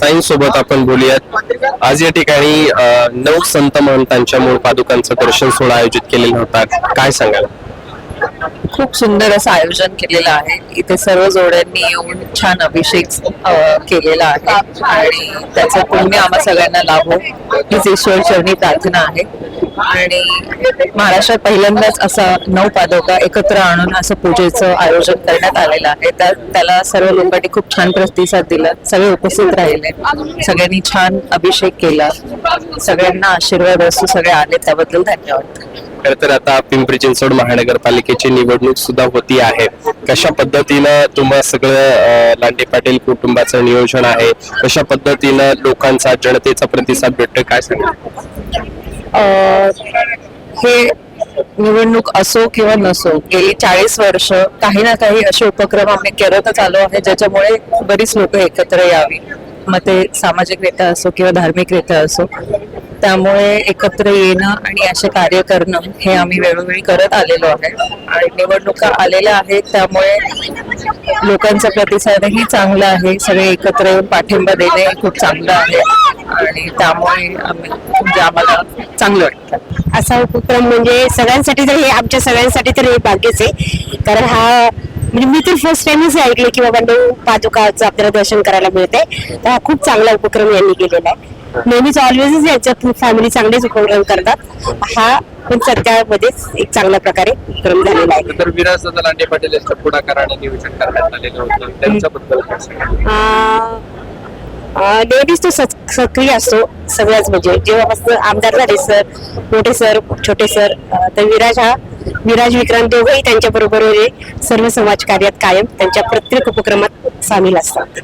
ताईंसोबत आपण बोलूयात. आज या ठिकाणी नऊ संत महंतांच्या मूळ पादुकांचं दर्शन सोहळा आयोजित केलेला होता. काय सांगाल? खूप सुंदर असं आयोजन केलेलं आहे. इथे सर्व जोड्यांनी येऊन छान अभिषेक केलेला आहे. आणि त्याचं पुण्य आम्हा सगळ्यांना लाभो. हीच ईश्वर चरणी प्रार्थना आहे. आणि महाराष्ट्रात पहिल्यांदाच असा नऊ पादोका एकत्र आणून असं पूजेचं आयोजन करण्यात आलेलं आहे. त्या त्याला सर्व लोकांनी खूप छान प्रतिसाद दिला. सगळे उपस्थित राहिले. सगळ्यांनी छान अभिषेक केला. सगळ्यांना आशीर्वाद असू सगळे आले त्याबद्दल धन्यवाद. खर तर आता पिंपरी चिंचवड महानगरपालिकेची निवडणूक सुद्धा होती आहे. कशा पद्धतीनं तुम्हा सगळं लांडे पाटील कुटुंबाचं नियोजन आहे? कशा पद्धतीनं लोकांचा जनतेचा प्रतिसाद भेटतोय काय सांगाल? हे निवडणूक असो किंवा नसो गेली चाळीस वर्ष काही ना काही असे उपक्रम आम्ही करतच आलो आहे ज्याच्यामुळे बरीच लोक एकत्र यावी. मग ते सामाजिकरित्या असो किंवा धार्मिकरित्या असो. त्यामुळे एकत्र येणं आणि असे कार्य करणं हे आम्ही वेळोवेळी करत आलेलो आहे. आणि निवडणुका आलेल्या आहेत त्यामुळे लोकांचा प्रतिसादही चांगला आहे. सगळे एकत्र येऊन पाठिंबा देणे हे खूप चांगलं आहे. आणि त्यामुळे आम्ही म्हणजे आम्हाला चांगलं वाटतं. असा उपक्रम म्हणजे सगळ्यांसाठी तर हे आमच्या सगळ्यांसाठी तर हे भाग्यच आहे. कारण हा म्हणजे मी तर फर्स्ट टाइमच ऐकले की बाबा नऊ पादुकाचं आपल्याला दर्शन करायला मिळते तर हा खूप चांगला उपक्रम यांनी केलेला आहे. नेहमीच ऑलवेज याच्यात फॅमिली चांगलेच उपक्रम करतात. हा पण सध्यामध्येच एक चांगल्या प्रकारे उपक्रम झालेला आहे. तर विराजदादा लांडे पाटील यांच्या पुढाकाराने नियोजन करण्यात आलेलं होतं. त्यांच्याबद्दल काय सांगाल? लेडीज तो सक- सक्रिय असतो सगळ्याच म्हणजे. जेव्हापासून आमदार झाले सर मोठे सर छोटे सर अं, तर विराज हा विराज विक्रांत दोघंही त्यांच्या बरोबर सर्व समाज कार्यात कायम त्यांच्या प्रत्येक उपक्रमात सामील असतात.